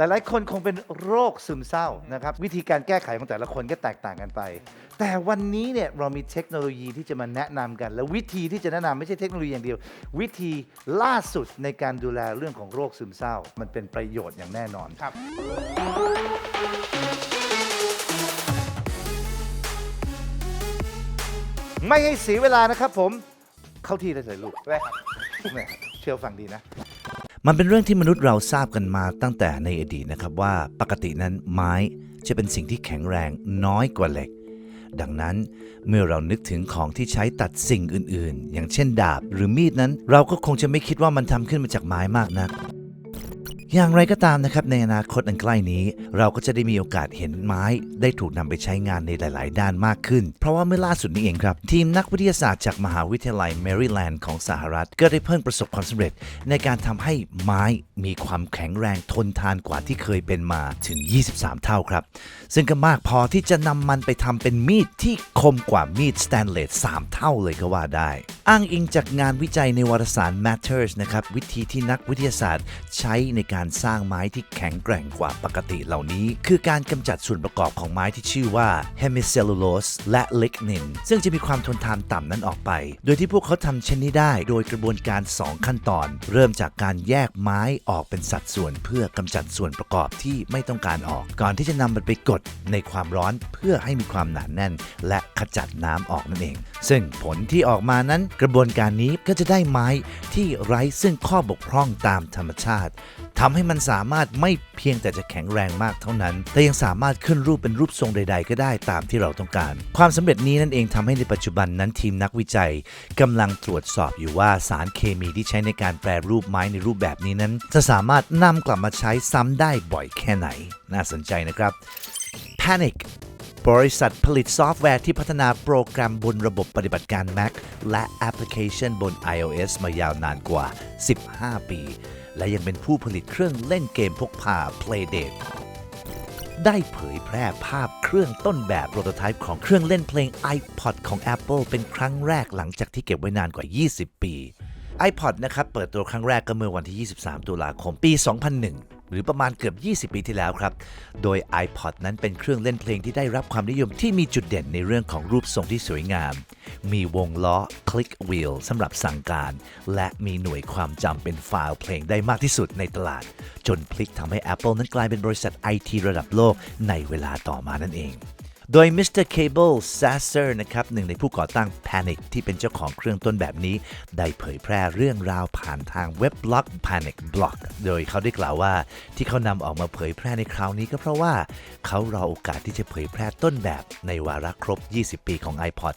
หลายๆ คนคงเป็นโรคซึมเศร้านะครับ วิธีการแก้ไขของแต่ละคนก็แตกต่างกันไป แต่วันนี้เนี่ยเรามีเทคโนโลยีที่จะมาแนะนำกัน และวิธีที่จะแนะนำไม่ใช่เทคโนโลยีอย่างเดียว วิธีล่าสุดในการดูแลเรื่องของโรคซึมเศร้า มันเป็นประโยชน์อย่างแน่นอน ครับ ไม่ให้เสียเวลานะครับผมเข้าที่ได้เลยลูก ได้ครับแหม่เชื่อฟังดีนะ มันเป็นเรื่องที่มนุษย์เราทราบกันมาตั้งแต่ในอดีตนะครับว่าปกตินั้นไม้จะเป็นสิ่งที่แข็งแรงน้อยกว่าเหล็ก ดังนั้นเมื่อเรานึกถึงของที่ใช้ตัดสิ่งอื่นๆ อย่างเช่นดาบหรือมีดนั้น เราก็คงจะไม่คิดว่ามันทำขึ้นมาจากไม้มากนัก อย่างไรก็ตามนะครับในอนาคตอันใกล้นี้ เราก็จะได้มีโอกาสเห็นไม้ ได้ถูกนำไปใช้งานในหลาย ๆ ด้านมากขึ้น เพราะว่าเมื่อล่าสุดนี้เองครับ ทีมนักวิทยาศาสตร์จากมหาวิทยาลัยแมริแลนด์ของสหรัฐ ก็ได้เพิ่มประสบความสำเร็จ ในการทำให้ไม้มีความแข็งแรงทนทานกว่าที่เคยเป็นมาถึง 23 เท่าครับ ซึ่งก็มากพอที่จะนำมันไปทำเป็นมีดที่คมกว่ามีดสแตนเลส3เท่าเลยก็ว่าได้ อ้างอิงจากงานวิจัยในวารสาร Matters นะครับวิธีที่นักวิทยาศาสตร์ใช้ในการการสร้างไม้ที่แข็งแกร่งกว่าปกติเหล่านี้ คือการกำจัดส่วนประกอบของไม้ที่ชื่อว่า hemicellulose และ lignin ซึ่งจะมีความทนทานต่ำนั้นออกไป โดยที่พวกเขาทำเช่นนี้ได้โดยกระบวนการ 2 ขั้นตอน เริ่มจากการแยกไม้ออกเป็นสัดส่วนเพื่อกำจัดส่วนประกอบที่ไม่ต้องการออก ก่อนที่จะนำมันไปกดในความร้อนเพื่อให้มีความหนาแน่น และขจัดน้ำออกนั่นเอง ซึ่งผลที่ออกมานั้นกระบวนการนี้ก็จะได้ไม้ที่ไร้ซึ่งข้อบกพร่องตามธรรมชาติทำให้มันสามารถไม่เพียงแต่จะแข็งแรงมากเท่านั้น แต่ยังสามารถขึ้นรูปเป็นรูปทรงใด ๆ ก็ได้ตามที่เราต้องการ ความสำเร็จนี้นั่นเองทำให้ในปัจจุบันนั้นทีมนักวิจัยกำลังตรวจสอบอยู่ว่าสารเคมีที่ใช้ในการแปรรูปไม้ในรูปแบบนี้นั้น จะสามารถนำกลับมาใช้ซ้ำได้บ่อยแค่ไหน น่าสนใจนะครับ Panic บริษัทผลิตซอฟต์แวร์ที่พัฒนาโปรแกรมบนระบบปฏิบัติการ Mac และแอปพลิเคชันบน iOS มายาวนานกว่า 15 ปี และยังเป็นผู้ผลิตเครื่องเล่นเกมพกพา Playdate ได้เผยแพร่ภาพเครื่องต้นแบบโปรโตไทป์ของเครื่องเล่นเพลง iPod ของ Apple เป็นครั้งแรกหลังจากที่เก็บไว้นานกว่า 20 ปี iPod นะครับ เปิดตัวครั้งแรกก็เมื่อวันที่ 23 ตุลาคมปี 2001 หรือประมาณเกือบ 20 ปีที่แล้วครับ โดย iPod นั้นเป็นเครื่องเล่นเพลงที่ได้รับความนิยมที่มีจุดเด่นในเรื่องของรูปทรงที่สวยงาม มีวงล้อ Click Wheel สำหรับสั่งการ และมีหน่วยความจำเป็นไฟล์เพลงได้มากที่สุดในตลาด จนพลิกทำให้ Apple นั้นกลายเป็นบริษัทไอทีระดับโลกในเวลาต่อมานั่นเอง โดย Mr. Cable Sasser นะครับหนึ่งในผู้ก่อตั้ง Panic ที่เป็นเจ้าของเครื่องต้นแบบนี้ ได้เผยแพร่เรื่องราวผ่านทางเว็บบล็อก Panic Blog โดยเขาได้กล่าวว่า ที่เขานำออกมาเผยแพร่ในคราวนี้ก็เพราะว่า เขารอโอกาสที่จะเผยแพร่ต้นแบบในวาระครบ 20 ปีของ iPod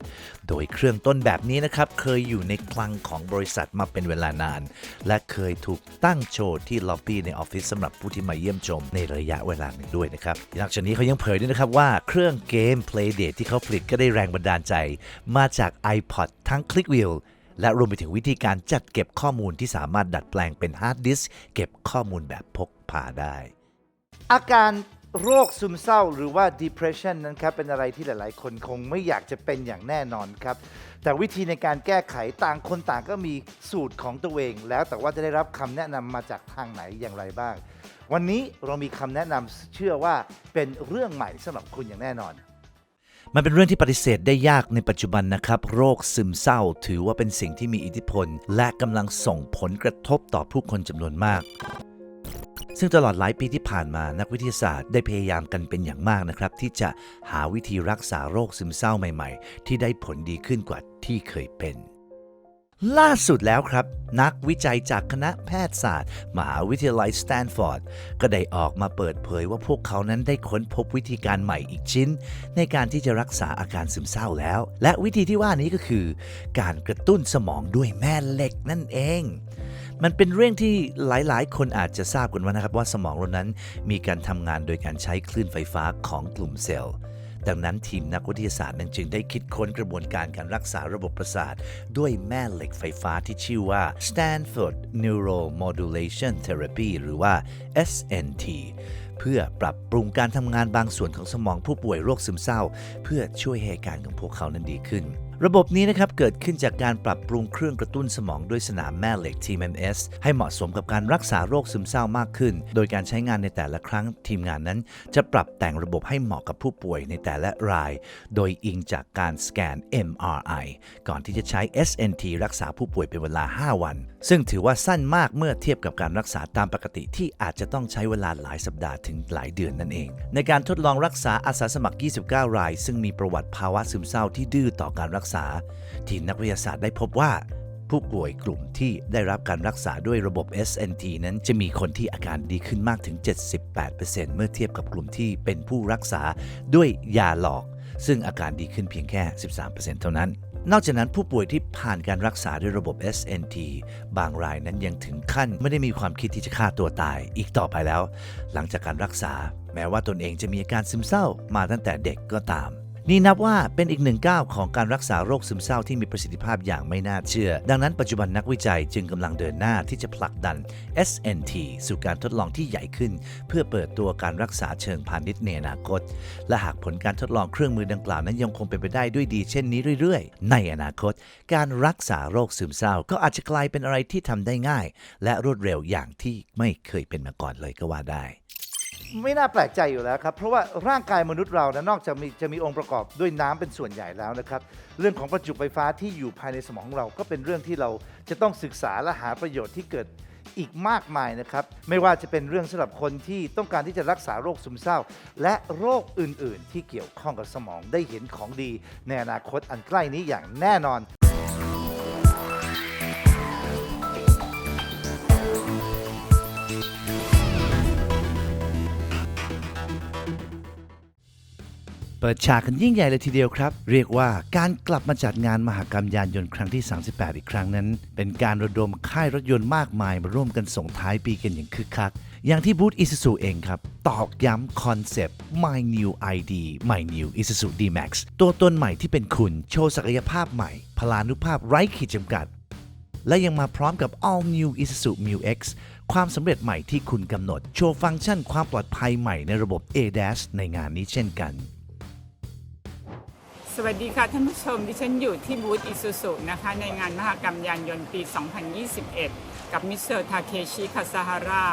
โดยเครื่องต้นแบบนี้นะครับเคยอยู่ในคลังของบริษัทมาเป็นเวลานาน และเคยถูกตั้งโชว์ที่ล็อบบี้ในออฟฟิศสำหรับผู้ที่มาเยี่ยมชมในระยะเวลาหนึ่งด้วยนะครับนอกจากนี้เขายังเผยด้วยนะครับว่าเครื่องเกมม Playdate ที่เขาผลิตก็ได้แรงบันดาลใจ มาจาก iPod ทั้ง Click Wheel และรวมไปถึงวิธีการจัดเก็บข้อมูลที่สามารถดัดแปลงเป็นฮาร์ดดิสก์เก็บข้อมูลแบบพกพาได้ อาการโรคซึมเศร้าหรือว่า depression นั้นครับ เป็นอะไรที่หลาย ๆ คนคงไม่อยากจะเป็นอย่างแน่นอนครับ แต่วิธีในการแก้ไขต่างคนต่างก็มีสูตรของตัวเอง แล้วแต่ว่าจะได้รับคำแนะนำมาจากทางไหนอย่างไรบ้าง วันนี้เรามีคำแนะนำเชื่อว่าเป็นเรื่องใหม่สำหรับคุณอย่างแน่นอน มันเป็นเรื่องที่ปฏิเสธได้ยากในปัจจุบันนะครับ โรคซึมเศร้าถือว่าเป็นสิ่งที่มีอิทธิพล และกำลังส่งผลกระทบต่อผู้คนจำนวนมาก ซึ่งตลอดหลายปีที่ผ่านมานักวิทยาศาสตร์ได้พยายามกันเป็นอย่างมากนะครับ ที่จะหาวิธีรักษาโรคซึมเศร้าใหม่ ๆ ที่ได้ผลดีขึ้นกว่าที่เคยเป็น ล่าสุดแล้วครับ นักวิจัยจากคณะแพทยศาสตร์มหาวิทยาลัยสแตนฟอร์ด ก็ได้ออกมาเปิดเผยว่าพวกเขานั้นได้ค้นพบวิธีการใหม่อีกชิ้น ในการที่จะรักษาอาการซึมเศร้าแล้ว และวิธีที่ว่านี้ก็คือ การกระตุ้นสมองด้วยแม่เหล็กนั่นเอง มันเป็นเรื่องที่หลายๆ คนอาจจะทราบกันว่านะครับว่าสมองเรานั้นมีการทำงานโดยการใช้คลื่นไฟฟ้าของกลุ่มเซลล์ ดังนั้นทีมนักวิทยาศาสตร์นั้นจึงได้คิดค้นกระบวนการการรักษาระบบประสาท ด้วยแม่เหล็กไฟฟ้าที่ชื่อว่า Stanford Neuromodulation Therapy หรือว่า SNT เพื่อปรับปรุงการทำงานบางส่วนของสมองผู้ป่วยโรคซึมเศร้า เพื่อช่วยให้การของพวกเขานั้นดีขึ้น ระบบนี้นะครับเกิดขึ้นจากการปรับปรุงเครื่องกระตุ้นสมองด้วยสนามแม่เหล็ก TMS ให้เหมาะสมกับการรักษาโรคซึมเศร้ามากขึ้น โดยการใช้งานในแต่ละครั้งทีมงานนั้น จะปรับแต่งระบบให้เหมาะกับผู้ป่วยในแต่ละราย โดยอิงจากการสแกน MRI ก่อนที่จะใช้ SNT รักษาผู้ป่วยเป็นเวลา 5 วัน ซึ่งถือว่าสั้นมากเมื่อเทียบกับการรักษาตามปกติที่อาจจะต้องใช้เวลาหลายสัปดาห์ถึงหลายเดือนนั่นเอง ในการทดลองรักษาอาสาสมัคร 29 ราย ซึ่งมีประวัติภาวะซึมเศร้าที่ดื้อต่อการรักษาทีมนักวิทยาศาสตร์ได้พบว่า ผู้ป่วยกลุ่มที่ได้รับการรักษาด้วยระบบ SNT นั้นจะมีคนที่อาการดีขึ้นมากถึง 78%เมื่อเทียบกับกลุ่มที่เป็นผู้รักษาด้วยยาหลอก ซึ่งอาการดีขึ้นเพียงแค่ 13%เท่านั้นนอกจากนั้นผู้ป่วยที่ผ่านการรักษาด้วยระบบ SNT บางรายนั้นยังถึงขั้นไม่ได้มีความคิดที่จะฆ่าตัวตายอีกต่อไปแล้ว หลังจากการรักษา แม้ว่าตนเองจะมีอาการซึมเศร้ามาตั้งแต่เด็กก็ตาม นี่นับว่าเป็นอีกหนึ่งก้าวของการรักษาโรคซึมเศร้าที่มีประสิทธิภาพอย่างไม่น่าเชื่อ ดังนั้นปัจจุบันนักวิจัยจึงกำลังเดินหน้าที่จะผลักดัน SNT สู่การทดลองที่ใหญ่ขึ้น เพื่อเปิดตัวการรักษาเชิงพาณิชย์ในอนาคต และหากผลการทดลองเครื่องมือดังกล่าวนั้นยังคงเป็นไปได้ด้วยดีเช่นนี้เรื่อยๆ ในอนาคต การรักษาโรคซึมเศร้า ก็อาจจะกลายเป็นอะไรที่ทำได้ง่าย และรวดเร็วอย่างที่ไม่เคยเป็นมาก่อนเลยก็ว่าได้ ไม่น่าแปลกใจอยู่แล้วครับ เพราะว่าร่างกายมนุษย์เรานะนอกจากมีจะมีองค์ประกอบด้วยน้ำเป็นส่วนใหญ่แล้วนะครับ เรื่องของประจุไฟฟ้าที่อยู่ภายในสมองเราก็เป็นเรื่องที่เราจะต้องศึกษาและหาประโยชน์ที่เกิดอีกมากมายนะครับ ไม่ว่าจะเป็นเรื่องสำหรับคนที่ต้องการที่จะรักษาโรคซึมเศร้า และโรคอื่น ๆ ที่เกี่ยวข้องกับสมองได้เห็นของดี ในอนาคตอันใกล้นี้อย่างแน่นอน เปิดฉากกันยิ่งใหญ่เลยทีเดียวครับ เรียกว่าการกลับมาจัดงานมหกรรมยานยนต์ครั้งที่ 38 อีกครั้งนั้น เป็นการระดมค่ายรถยนต์มากมายมาร่วมกันส่งท้ายปีกันอย่างคึกคัก อย่างที่บูธ Isuzu เองครับ ตอกย้ำคอนเซปต์ My New ID My New Isuzu D-Max ตัวตนใหม่ที่เป็นคุณโชว์ศักยภาพใหม่ พลานุภาพไร้ขีดจำกัด และยังมาพร้อมกับ All New Isuzu Mu X ความสำเร็จใหม่ที่คุณกำหนด โชว์ฟังก์ชันความปลอดภัยใหม่ในระบบ ADAS ในงานนี้เช่นกัน สวัสดีค่ะท่านผู้ชมดิฉันอยู่ที่บูธอิซูซุนะคะ ในงานมหกรรมยานยนต์ปี 2021 กับมิสเตอร์ทาเคชิคาซาฮาร่า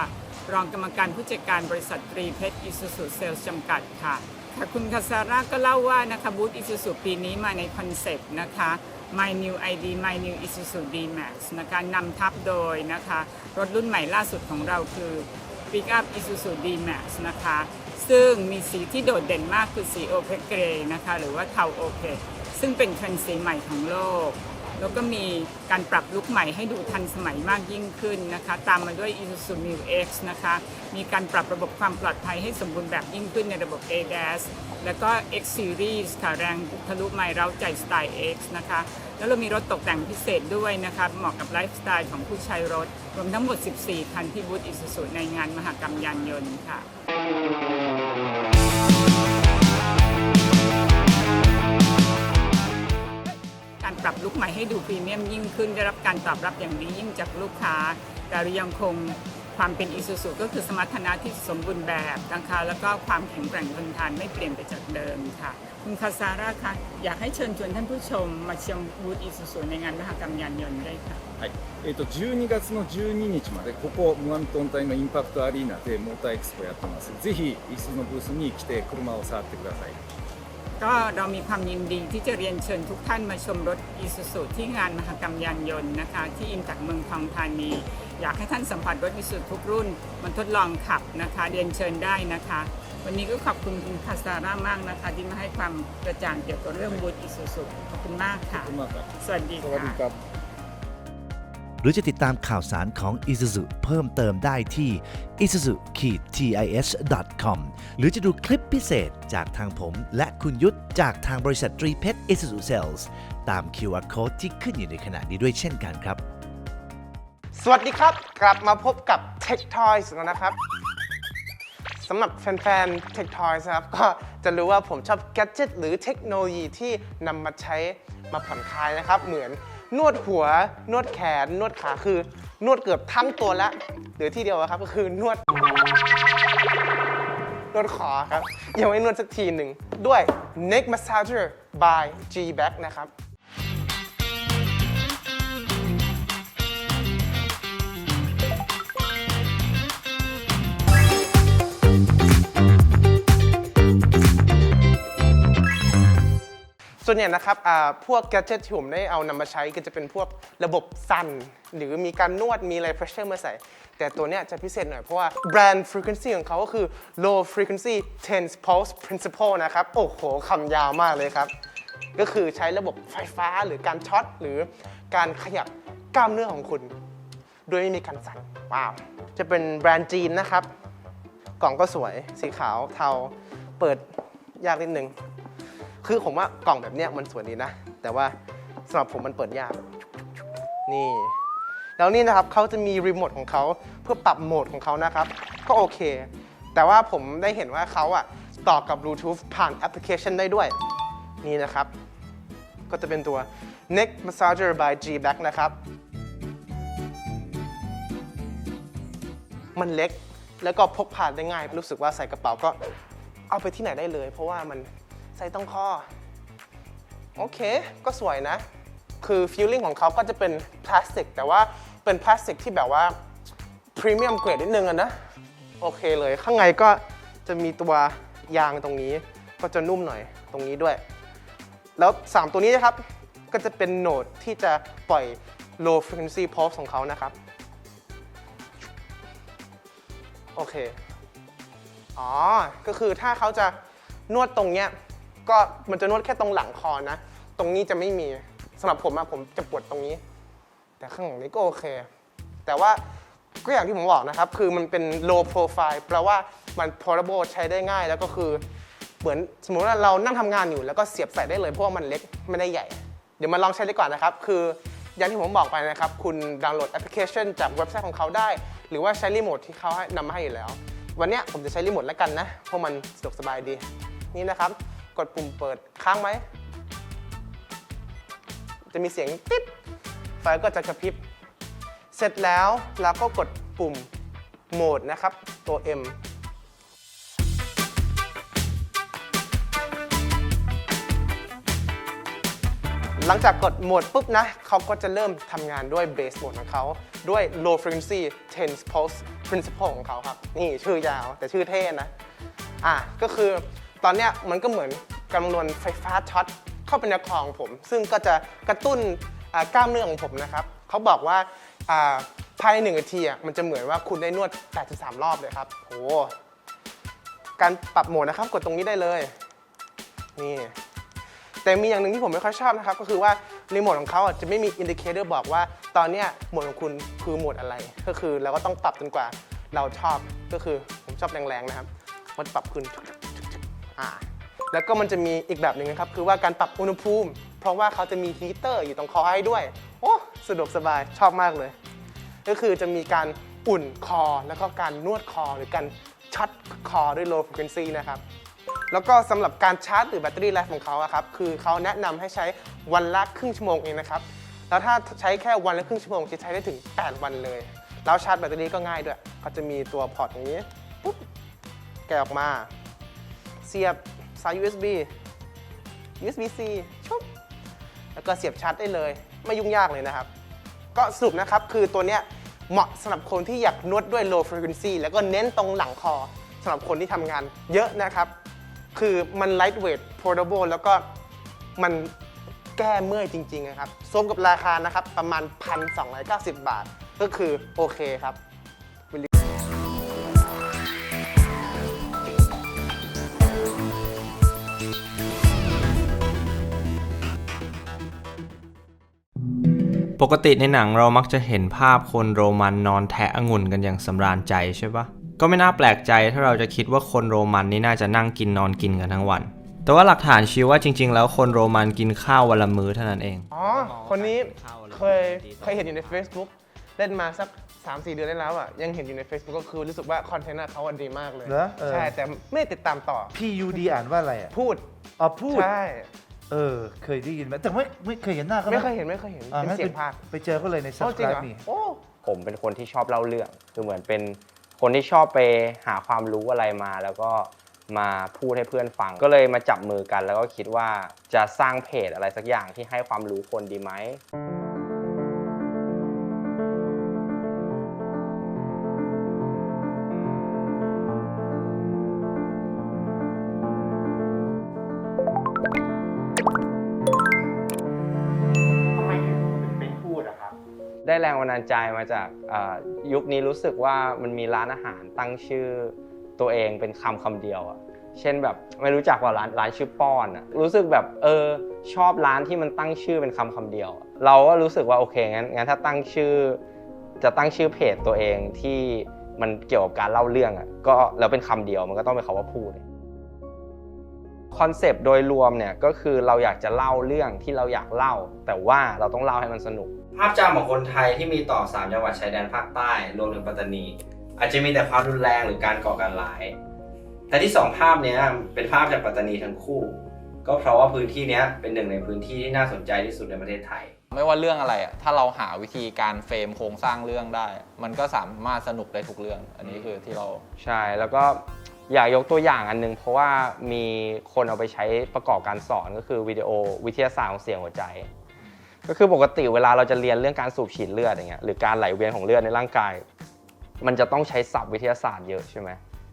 รองกรรมการผู้จัดการบริษัทตรีเพชรอิซูซุเซลส์จำกัดค่ะค่ะคุณคาซาร่าก็เล่าว่านะคะบูธอิซูซุปีนี้มาในคอนเซปต์นะคะ My New ID My New Isuzu D-Max นะคะนำทับโดยนะคะ รถรุ่นใหม่ล่าสุดของเราคือ Pick Up Isuzu D-Max นะคะ ซึ่งมีสีที่โดดเด่นมากคือสีโอเพกเกรนะคะ หรือว่าเทาโอเพกซึ่งเป็นเทรนด์สีใหม่ของโลก แล้วก็มีการปรับลุคใหม่ให้ดูทันสมัยมากยิ่งขึ้นนะคะ ตามมาด้วย Isuzu Mu X นะคะ มีการปรับระบบความปลอดภัยให้สมบูรณ์แบบยิ่งขึ้นในระบบ ADAS แล้วก็ X Series ค่ะแรงทะลุไมล์เราใจสไตล์ X นะคะ แล้วเรามีรถตกแต่งพิเศษด้วยนะคะเหมาะกับไลฟ์สไตล์ของผู้ใช้รถ รวมทั้งหมด 14 คันที่บูธ Isuzu ในงานมหกรรมยานยนต์ค่ะการปรับลุคใหม่ให้ดูพรีเมียมยิ่งขึ้นได้รับการตอบรับอย่างดียิ่งจากลูกค้าแต่เรายังคง ความเป็นอิซูซุก็คือสมรรถนะที่สมบูรณ์แบบนะคะแล้วก็ความแข็งแกร่งทนทานไม่เปลี่ยนไปจากเดิมค่ะ คุณคาซาร่าคะอยากให้เชิญชวนท่านผู้ชมมาเชียมบูธอิซูซุในงานมหกรรมยานยนต์ด้วยค่ะ はいえー、と12月の12日までここムアントンタイのインパクトアリーナでモーターエクスポやってますぜひイスのブースに来て車を触ってください ก็เรามีความยินดีที่จะเรียนเชิญทุกท่านมาชมรถอีซูซูที่งานมหกรรมยานยนต์นะคะ ที่อินจากเมืองทองธานี อยากให้ท่านสัมผัสรถอีซูซูทุกรุ่นมาทดลองขับนะคะ เรียนเชิญได้นะคะ วันนี้ก็ขอบคุณคุณคาซาร่ามากนะคะ ที่มาให้ความกระจ่างเกี่ยวกับเรื่องบูธอีซูซูขอบคุณมากค่ะ車かสวัสดีสวัสดีค่ะ ครับ หรือจะติดตามข่าวสารของ Isuzu เพิ่มเติมได้ที่ isuzu-tis.com หรือจะดูคลิปพิเศษจากทางผมและคุณยุทธจากทางบริษัทตรีเพชร Isuzu Sales ตาม QR Code ที่ขึ้นอยู่ในขณะนี้ด้วยเช่นกันครับ สวัสดีครับ กลับมาพบกับ Tech Toys แล้วนะครับสำหรับแฟนๆ Tech Toys นะครับ ก็จะรู้ว่าผมชอบแกจิตหรือเทคโนโลยีที่นำมาใช้มาผ่อนคลายนะครับ เหมือน นวดหัว นวดแขน นวดขาคือ นวดเกือบทั้งตัวละเหลือที่เดียวอะครับก็คือนวด นวดคอครับ ยังไม่นวดสักทีหนึ่ง ด้วย Neck Massager by G Back นะครับ ส่วนใหญ่นะครับพวก gadget ที่ผมได้เอานำมาใช้ก็จะเป็นพวกระบบสั่น หรือมีการนวดมีอะไร pressure มาใส่ แต่ตัวเนี้ยจะพิเศษหน่อย เพราะว่าแบรนด์ frequency ของเขาก็คือ low frequency tense pulse principle นะครับ โอ้โหคำยาวมากเลยครับ ก็คือใช้ระบบไฟฟ้าหรือการช็อตหรือการขยับกล้ามเนื้อของคุณ โดยไม่มีการสั่นว้าวจะเป็นแบรนด์จีนนะครับ กล่องก็สวยสีขาวเทาเปิดยากนิดนึง คือผมว่ากล่องแบบเนี้ยมันสวยดีนะ แต่ว่าสำหรับผมมันเปิดยาก นี่ แล้วนี่นะครับเขาจะมีรีโมทของเขาเพื่อปรับโหมดของเขานะครับ ก็โอเค แต่ว่าผมได้เห็นว่าเขาอะต่อกับบลูทูธผ่านแอปพลิเคชันได้ด้วย นี่นะครับ ก็จะเป็นตัว neck massager by G Back นะครับ มันเล็กแล้วก็พกพาได้ง่าย รู้สึกว่าใส่กระเป๋าก็เอาไปที่ไหนได้เลย เพราะว่ามัน ใส่ต้องข้อโอเค ก็สวยนะ คือฟิลลิ่งของเขาก็จะเป็นพลาสติก แต่ว่าเป็นพลาสติกที่แบบว่าพรีเมียมเกรดนิดนึงอะนะ โอเคเลย ข้างในก็จะมีตัวยางตรงนี้ ก็จะนุ่มหน่อยตรงนี้ด้วย แล้ว 3 ตัวนี้นะครับ ก็จะเป็นโหนดที่จะปล่อย low frequency pulse ของเขานะครับ โอเค อ๋อ ก็คือถ้าเขาจะนวดตรงเนี้ย ก็มันจะนวดแค่ตรงหลังคอนะ ตรงนี้จะไม่มีสำหรับผมอะผมจะปวดตรงนี้ แต่ข้างหลังนี้ก็โอเค แต่ว่าก็อย่างที่ผมบอกนะครับ คือมันเป็น low profile แปลว่ามัน portable ใช้ได้ง่ายแล้วก็คือเหมือนสมมติว่าเรานั่งทำงานอยู่แล้วก็เสียบใส่ได้เลยเพราะว่ามันเล็กไม่ได้ใหญ่ เดี๋ยวมาลองใช้ดีกว่านะครับ คืออย่างที่ผมบอกไปนะครับ คุณดาวน์โหลดแอปพลิเคชันจากเว็บไซต์ของเขาได้ หรือว่าใช้รีโมทที่เขาให้นำมาให้อยู่แล้ว วันเนี้ยผมจะใช้รีโมทแล้วกันนะเพราะมันสะดวกสบายดีนี่นะครับ กดปุ่มเปิดค้างไว้ จะมีเสียงติ๊ดไฟก็จะกระพริบ เสร็จแล้วเราก็กดปุ่มโหมดนะครับ ตัว M หลังจากกดโหมดปุ๊บนะ เขาก็จะเริ่มทำงานด้วยเบสโหมดของเขา ด้วย low frequency tense pulse principle ของเขาครับ นี่ชื่อยาวแต่ชื่อเท่นะ อะ ก็คือ ตอนเนี้ยมันก็เหมือนกำลังนไฟฟ้าช็อตเข้าไปในคอของผม ซึ่งก็จะกระตุ้นกล้ามเนื้อของผมนะครับเขาบอกว่าภายในหนึ่งนาทีอะมันจะเหมือนว่าคุณได้นวด 83 รอบเลยครับโหการปรับโหมดนะครับกดตรงนี้ได้เลยนี่แต่มีอย่างหนึ่งที่ผมไม่ค่อยชอบนะครับ ก็คือว่ารีโหมทของเขาจะไม่มีอินดิเคเตอร์บอกว่าตอนนี้โหมดของคุณคือโหมดอะไร ก็คือเราก็ต้องปรับจนกว่าเราชอบก็คือผมชอบแรงๆนะครับมันปรับขึ้น อ่าแล้วก็มันจะมีอีกแบบหนึ่งนะครับ คือว่าการปรับอุณหภูมิ เพราะว่าเขาจะมีฮีเตอร์อยู่ตรงคอให้ด้วย โอ้สะดวกสบายชอบมากเลย ก็คือจะมีการอุ่นคอ แล้วก็การนวดคอ หรือการช็อตคอด้วย low frequency นะครับ แล้วก็สำหรับการชาร์จหรือแบตเตอรี่ไลฟ์ของเขาอะครับ คือเขาแนะนำให้ใช้วันละครึ่งชั่วโมงเองนะครับ แล้วถ้าใช้แค่วันละครึ่งชั่วโมงจะใช้ได้ถึง 8 วันเลย แล้วชาร์จแบตเตอรี่ก็ง่ายด้วยเขาจะมีตัวพอร์ตตรงนี้ปุ๊บแกะออกมา เสียบสาย USB USB-C ชุบแล้วก็เสียบชาร์จได้เลย ไม่ยุ่งยากเลยนะครับ ก็สรุปนะครับคือตัวเนี้ยเหมาะสำหรับคนที่อยากนวดด้วย low frequency แล้วก็เน้นตรงหลังคอสำหรับคนที่ทำงานเยอะนะครับ คือมัน lightweight portable แล้วก็มันแก้เมื่อยจริงๆนะครับสมกับราคานะครับประมาณ 1,290 บาท ก็คือโอเคครับ ปกติในหนังเรามักจะเห็นภาพคนโรมันนอนแทะองุ่นกันอย่างสำราญใจใช่ปะก็ไม่น่าแปลกใจถ้าเราจะคิดว่าคนโรมันนี่น่าจะนั่งกินนอนกินกันทั้งวัน แต่ว่าหลักฐานชี้ว่าจริง ๆ แล้วคนโรมันกินข้าววันละมื้อเท่านั้นเอง อ๋อ คนนี้เคยเคยเห็นอยู่ใน Facebook เล่นมาสัก 3-4 เดือนได้แล้วอะยังเห็นอยู่ใน Facebook ก็คือรู้สึกว่าคอนเทนต์เขาอะดีมากเลย เหรอเออ ใช่แต่ไม่ได้ติดตามต่อ PUD อ่านว่าอะไรอะ พูด อ๋อพูด ใช่ เออ เคยได้ยินไหมแต่ไม่ไม่เคยเห็นหน้าเขานะไม่เคยเห็นไม่เคยเห็นอ่าเป็นงั้นเสียไปงภาคไปเจอเขาเลยใน โอ้จริงเหร subscribe อนี่ โอ้ผมเป็นคนที่ชอบเล่าเรื่อง คือเหมือนเป็นคนที่ชอบไปหาความรู้อะไรมา แล้วก็มาพูดให้เพื่อนฟัง ก็เลยมาจับมือกัน แล้วก็คิดว่าจะสร้างเพจอะไรสักอย่างที่ให้ความรู้คนดีไหม ดาลใจมาจากยุคนี้รู้สึกว่ามันมีร้านอาหารตั้งชื่อตัวเองเป็นคำคำเดียวอะเช่นแบบไม่รู้จักว่าร้านร้านชื่อป้อนอะรู้สึกแบบเออชอบร้านที่มันตั้งชื่อเป็นคำคำเดียว เราก็รู้สึกว่าโอเคงั้นงั้นถ้าตั้งชื่อ จะตั้งชื่อเพจตัวเองที่มันเกี่ยวกับการเล่าเรื่องอะก็แล้วเป็นคำเดียวมันก็ต้องเป็นคำว่าพูดคอนเซปต์โดยรวมเนี่ยก็คือเราอยากจะเล่าเรื่องที่เราอยากเล่า แต่ว่าเราต้องเล่าให้มันสนุก ภาพจำของคนไทยที่มีต่อ 3 จังหวัดชายแดนภาคใต้ รวมถึงปัตตานี อาจจะมีแต่ความรุนแรงหรือการก่อการร้าย แต่ที่สองภาพเนี้ยเป็นภาพจากปัตตานีทั้งคู่ ก็เพราะว่าพื้นที่เนี้ยเป็นหนึ่งในพื้นที่ที่น่าสนใจที่สุดในประเทศไทย ไม่ว่าเรื่องอะไรอะถ้าเราหาวิธีการเฟรมโครงสร้างเรื่องได้ มันก็สามารถสนุกได้ทุกเรื่อง อันนี้คือที่เรา ใช่แล้วก็อยากยกตัวอย่างอันหนึง เพราะว่ามีคนเอาไปใช้ประกอบการสอนก็คือวิดีโอวิทยาศาสตร์ของเสียงหัวใจ ก็คือปกติเวลาเราจะเรียนเรื่องการสูบฉีดเลือดอย่างเงี้ยหรือการไหลเวียนของเลือดในร่างกาย มันจะต้องใช้ศัพท์วิทยาศาสตร์เยอะใช่ไหม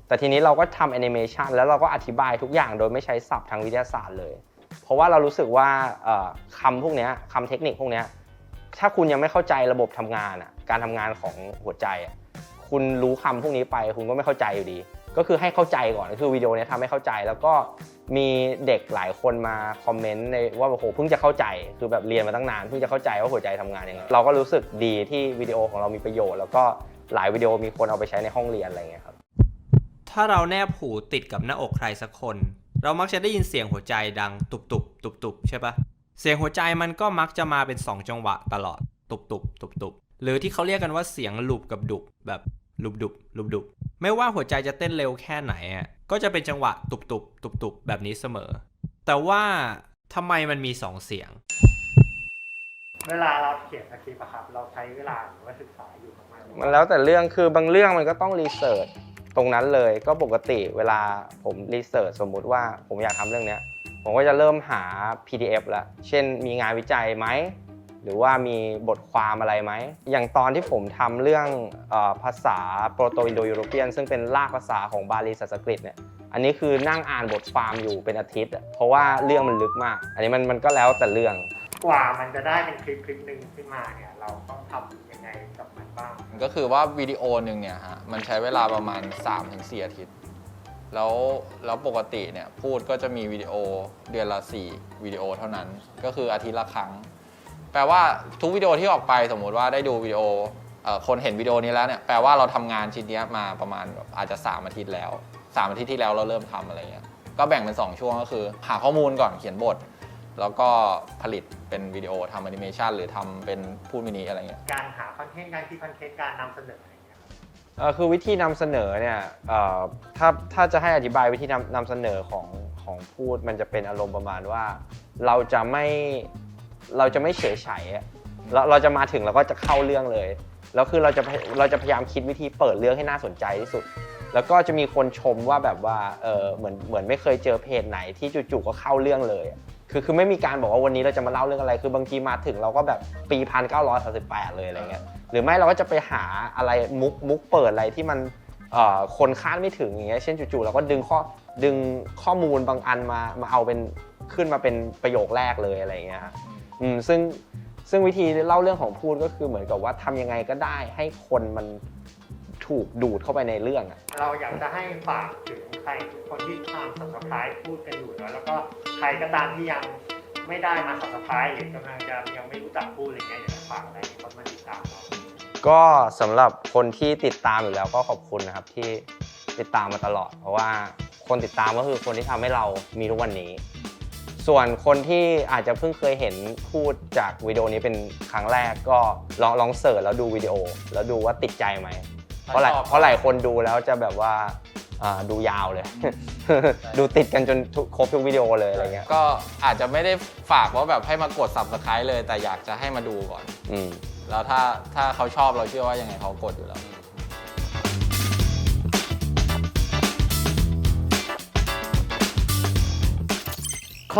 แต่ทีนี้เราก็ทำแอนิเมชันแล้วเราก็อธิบายทุกอย่างโดยไม่ใช้ศัพท์ทางวิทยาศาสตร์เลย เพราะว่าเรารู้สึกว่าเอ่อคำพวกเนี้ยคำเทคนิคพวกเนี้ยถ้าคุณยังไม่เข้าใจระบบทำงานอะการทำงานของหัวใจอะคุณรู้คำพวกนี้ไป คุณก็ไม่เข้าใจอยู่ดี ก็คือให้เข้าใจก่อนคือวิดีโอเนี้ยทำให้เข้าใจแล้วก็ มีเด็กหลายคนมาคอมเมนต์ในว่าโอ้โหเพิ่งจะเข้าใจคือแบบเรียนมาตั้งนานเพิ่งจะเข้าใจว่าหัวใจทำงานยังไงเราก็รู้สึกดีที่วิดีโอของเรามีประโยชน์ แล้วก็หลายวิดีโอมีคนเอาไปใช้ในห้องเรียนอะไรเงี้ยครับถ้าเราแนบหูติดกับหน้าอกใครสักคน เรามักจะได้ยินเสียงหัวใจดังตุบตุบตุบตุบใช่ปะเสียงหัวใจมันก็มักจะมาเป็น 2 จังหวะตลอดตุบตุบตุบตุบหรือที่เขาเรียกกันว่าเสียงลูบกับดุบแบบ ลูบดุบลูบดุบไม่ว่าหัวใจจะเต้นเร็วแค่ไหนอะก็จะเป็นจังหวะตุบตุบตุบตุบแบบนี้เสมอ แต่ว่าทำไมมันมี2เสียง เวลาเราเขียนสคริปต์อะครับ เราใช้เวลาหรือว่าศึกษาอยู่ประมาณมันแล้วแต่เรื่องคือบางเรื่องมันก็ต้องรีเสิร์ชตรงนั้นเลยก็ปกติเวลาผมรีเสิร์ชสมมุติว่าผมอยากทำเรื่องเนี้ย ผมก็จะเริ่มหา PDF แล้วเช่นมีงานวิจัยไหม หรือว่ามีบทความอะไรไหม อย่างตอนที่ผมทำเรื่องเออภาษาโปรโตอินโดยูโรเปียนซึ่งเป็นรากภาษาของบาลีสันสกฤตเนี่ยอันนี้คือนั่งอ่านบทความอยู่เป็นอาทิตย์อะเพราะว่าเรื่องมันลึกมาก อันนี้มันมันก็แล้วแต่เรื่องกว่ามันจะได้เป็นคลิปคลิปหนึ่งขึ้นมาเนี่ยเราต้องทำยังไงกับมันบ้าง ก็คือว่าวิดีโอหนึ่งเนี่ยฮะมันใช้เวลาประมาณ 3-4 อาทิตย์ แล้วแล้วปกติเนี่ยพูดก็จะมีวิดีโอเดือนละ 4 วิดีโอเท่านั้น ก็คืออาทิตย์ละครั้งแป ลว่าทุกวิดีโอที่ออกไปสมมุติว่าได้ดูวิดีโอคนเห็นวิดีโอนี้แล้วเนี่ยแปลว่าเราทำงานชิ้นนี้มาประมาณอาจจะ 3 อาทิตย์แล้ว 3 อาทิตย์ที่แล้วเราเริ่มทำอะไรเงี้ยก็แบ่งเป็น 2 ช่วงก็คือ หาข้อมูลก่อนเขียนบท แล้วก็ผลิตเป็นวิดีโอทำแอนิเมชันหรือทำเป็นพูดมินิอะไรเงี้ยการหาคอนเทนต์การคิดคอนเทนต์การนำเสนออะไรอย่างเงี้ยเออคือวิธีนำเสนอเนี่ยถ้าถ้าจะให้อธิบายวิธีนำนำเสนอของของพูดมันจะเป็นอารมณ์ประมาณว่า เราจะไม่ เราจะไม่เฉยเฉยเราเราจะมาถึงเราก็จะเข้าเรื่องเลย แล้วคือเราจะเราจะพยายามคิดวิธีเปิดเรื่องให้น่าสนใจที่สุด แล้วก็จะมีคนชมว่าแบบว่าเออเหมือนเหมือนไม่เคยเจอเพจไหนที่จู่ๆก็เข้าเรื่องเลย คือคือไม่มีการบอกว่าวันนี้เราจะมาเล่าเรื่องอะไร คือบางทีมาถึงเราก็แบบปีพันเก้าร้อยสิบแปดเลยอะไรเงี้ย หรือไม่เราก็จะไปหาอะไรมุกมุกเปิดอะไรที่มันเอ่อคนคาดไม่ถึงอย่างเงี้ย เช่นจู่ๆเราก็ดึงข้อดึงข้อมูลบางอันมามาเอาเป็นขึ้นมาเป็นประโยคแรกเลยอะไรเงี้ย อืมซึ่งซึ่งวิธีเล่าเรื่องของพูดก็คือเหมือนกับว่าทำยังไงก็ได้ให้คนมันถูกดูดเข้าไปในเรื่องอะ เราอยากจะให้ฝากถึงใครทุกคนที่ตามสับสไครพูดกันอยู่แล้วแล้วก็ใครก็ตามที่ยังไม่ได้มาสับสไครหรือกำลังจะยังไม่รู้จักพูดอะไรเงี้ยอยากจะฝากอะไรให้คนมาติดตามเรา ก็สำหรับคนที่ติดตามอยู่แล้วก็ขอบคุณนะครับที่ติดตามมาตลอด เพราะว่าคนติดตามก็คือคนที่ทำให้เรามีทุกวันนี้ ส่วนคนที่อาจจะเพิ่งเคยเห็นพูดจากวิดีโอนี้เป็นครั้งแรกก็ลองลองเสิร์ชแล้วดูวิดีโอ แล้วดูว่าติดใจไหมเพราะหลายเพราะหลายคนดูแล้วจะแบบว่าอ่าดูยาวเลย ดูติดกันจนทุกครบทุกวิดีโอเลยอะไรเงี้ยก็อาจจะไม่ได้ฝากว่าแบบให้มากด subscribe เลย แต่อยากจะให้มาดูก่อนอืมแล้วถ้าถ้าเขาชอบเราเชื่อว่ายังไงเขากดอยู่แล้ว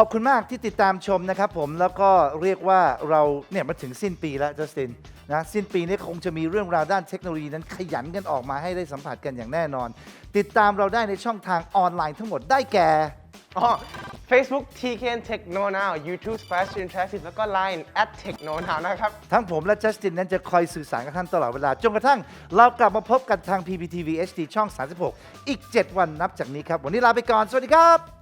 ขอบคุณมากที่ติดตามชมนะครับผมแล้วก็เรียกว่าเราเนี่ยมาถึงสิ้นปีแล้วจัสตินนะสิ้นปีนี้คงจะมีเรื่องราวด้านเทคโนโลยีนั้นขยันกันออกมาให้ได้สัมผัสกันอย่างแน่นอน ติดตามเราได้ในช่องทางออนไลน์ทั้งหมดได้แก่ อ๋อ Facebook TKN Techno Now YouTube Splash Interactive แล้วก็ Line at Techno Now นะครับ ทั้งผมและจัสตินนั้นจะคอยสื่อสารกับท่านตลอดเวลา จนกระทั่งเรากลับมาพบกันทาง PPTV HD ช่อง 36 อีก 7 วันนับจากนี้ครับ วันนี้ลาไปก่อน สวัสดีครับ